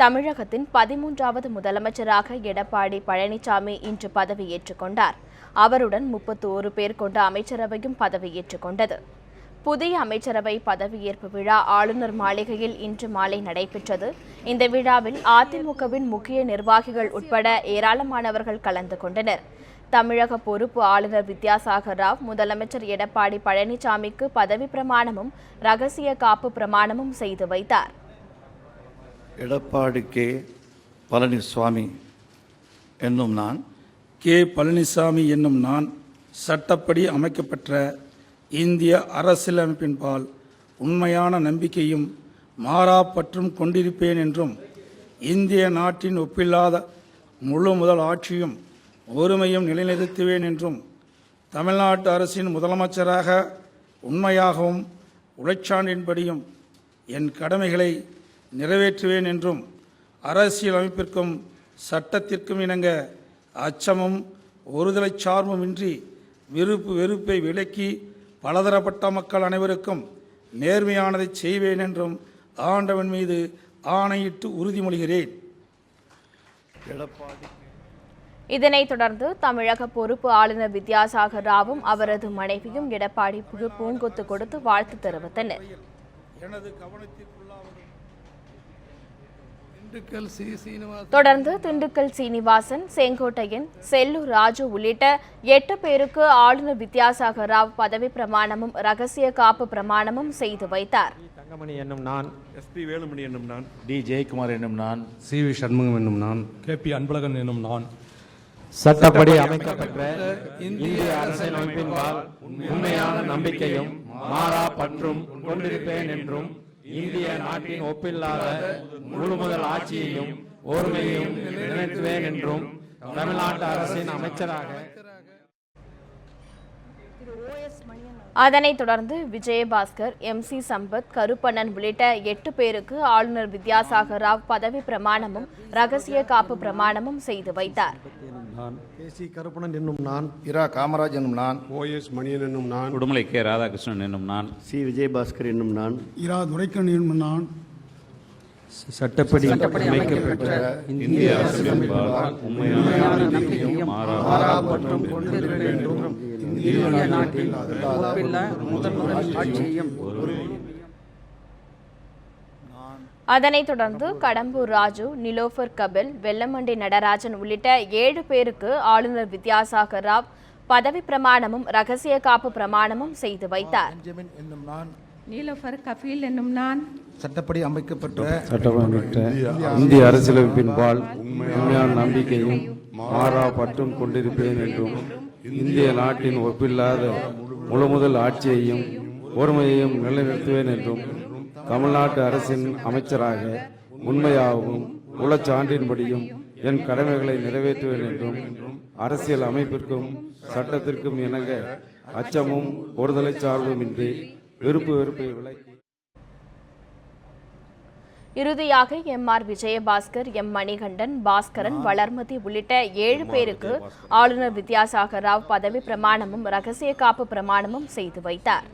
தமிழகத்தின் பதிமூன்றாவது முதலமைச்சராக எடப்பாடி பழனிசாமி இன்று பதவியேற்றுக் கொண்டார். அவருடன் முப்பத்தோரு பேர் கொண்ட அமைச்சரவையும் பதவியேற்றுக் கொண்டது. புதிய அமைச்சரவை பதவியேற்பு விழா ஆளுநர் மாளிகையில் இன்று மாலை நடைபெற்றது. இந்த விழாவில் அதிமுகவின் முக்கிய நிர்வாகிகள் உட்பட ஏராளமானவர்கள் கலந்து கொண்டனர். தமிழக பொறுப்பு ஆளுநர் வித்யாசாகர் ராவ் முதலமைச்சர் எடப்பாடி பழனிசாமிக்கு பதவி பிரமாணமும் ரகசிய காப்பு பிரமாணமும் செய்து வைத்தார். எடப்பாடி கே பழனிசுவாமி என்னும் நான். கே. பழனிசாமி என்னும் நான் சட்டப்படி அமைக்கப்பெற்ற இந்திய அரசியலமைப்பின்பால் உண்மையான நம்பிக்கையும் மாறாப்பற்றும் கொண்டிருப்பேன் என்றும் இந்திய நாட்டின் ஒப்பில்லாத முழு முதல் ஆட்சியும் ஒருமையும் நிலைநிறுத்துவேன் என்றும் தமிழ்நாட்டு அரசின் முதலமைச்சராக உண்மையாகவும் உழைச்சாண்டின்படியும் என் கடமைகளை நிறைவேற்றுவேன் என்றும் அரசியல் அமைப்பிற்கும் சட்டத்திற்கும் இணங்க அச்சமும் ஒருதலை சார்புமின்றி விருப்பு வெறுப்பை விலக்கி பலதரப்பட்ட மக்கள் அனைவருக்கும் நேர்மையானதை செய்வேன் என்றும் ஆண்டவன் மீது ஆணையிட்டு உறுதிமொழிகிறேன். எடப்பாடி. இதனைத் தொடர்ந்து தமிழக பொறுப்பு ஆளுநர் வித்யாசாகர் ராவும் அவரது மனைவியும் எடப்பாடி பூங்கொத்து கொடுத்து வாழ்த்து தெரிவித்தனர் எனது கவனத்திற்குள்ளாவது திண்டுக்கல் சி சீனிவாசன் தொடர்ந்து திண்டுக்கல் சீனிவாசன் செங்கோட்டையன் செல்லூர் ராஜு உள்ளிட்ட எட்டு பேருக்கு ஆளுநர் வித்யாசாகர் ராவ் பதவி பிரமாணமும் ரகசிய காப்பு பிரமாணமும் செய்து வைத்தார். தங்கமணி என்னும் நான் எஸ்பி வேலுமணி என்னும் நான் டி ஜெயக்குமார் என்னும் நான் சி வி சண்முகம் என்னும் நான் கே பி அன்பழகன் எனும் நான். சட்டப்படி அமைக்கப்பெற்ற இந்திய அரசியலமைப்பின்பால் உண்மையான நம்பிக்கையும் மாறா பற்றும் கொண்டிருப்பேன் என்றும் இந்திய நாட்டின் ஒப்பில்லாத முழுமுதல் ஆட்சியையும் ஒருமையையும் நிலைநிறுத்துவேன் என்றும் தமிழ்நாட்டு அரசின் அமைச்சராக அதனைத் தொடர்ந்து விஜயபாஸ்கர் எம் சி சம்பத் கருப்பண்ணன் உள்ளிட்ட எட்டு பேருக்கு ஆளுநர் வித்யாசாகர் ராவ் பதவி பிரமாணமும் ரகசிய காப்பு பிரமாணமும் செய்து வைத்தார். கருப்பணன் என்னும் நான் இரா காமராஜ் என்னும் நான் ஓஎஸ் மணியன் என்னும் நான் உடுமலை கே ராதாகிருஷ்ணன் என்னும் நான் சி விஜயபாஸ்கர் என்னும் நான் இரா துரைக்கண் என்னும் நான் சட்டப்படி அமைக்கப்பெற்ற இந்திய அரசியலமைப்பால் உண்மையான நம்பிக்கையும் மாறா கொண்டிருப்பேன் என்றும் இந்திய நாட்டில் அதனைத் தொடர்ந்து கடம்பூர் ராஜு நிலோஃபர் கபில் வெல்லமண்டி நடராஜன் உள்ளிட்ட ஏழு பேருக்கு ஆளுநர் வித்யாசாகர் ராவ் பதவி பிரமாணமும் ரகசிய காப்பு பிரமாணமும் செய்து வைத்தார். பெஞ்சமின் என்னும் நான் நீலோஃபர் கஃபீல் என்னும் நான் சட்டப்படி அமைக்கப்பெற்ற சட்டமன்ற இந்திய அரசியலமைப்பின்பால் உண்மையான நம்பிக்கையும் மாறா பற்றும் கொண்டிருப்பேன் என்றும் இந்திய நாட்டின் ஒப்பில்லாத முழுமுதல் ஆட்சியையும் ஒருமையையும் நிலைநிறுத்துவேன் என்றும் தமிழ்நாட்டு அரசின் அமைச்சராக உண்மையாகவும் உளச்சான்றின்படியும் என் கடமைகளை நிறைவேற்றுவேன் என்றும் அரசியல் அமைப்பிற்கும் சட்டத்திற்கும் இணங்க அச்சமும் ஒருதலை சார்புமின்றி விருப்பு வெறுப்பை விலை இறுதியாக M R Vijayabaskar M Manikandan Baskaran Valarmathi உள்ளிட்ட ஏழு பேருக்கு ஆளுநர் வித்யாசாகர் ராவ் பதவி பிரமாணமும் ரகசிய காப்பு பிரமாணமும் செய்து வைத்தார்.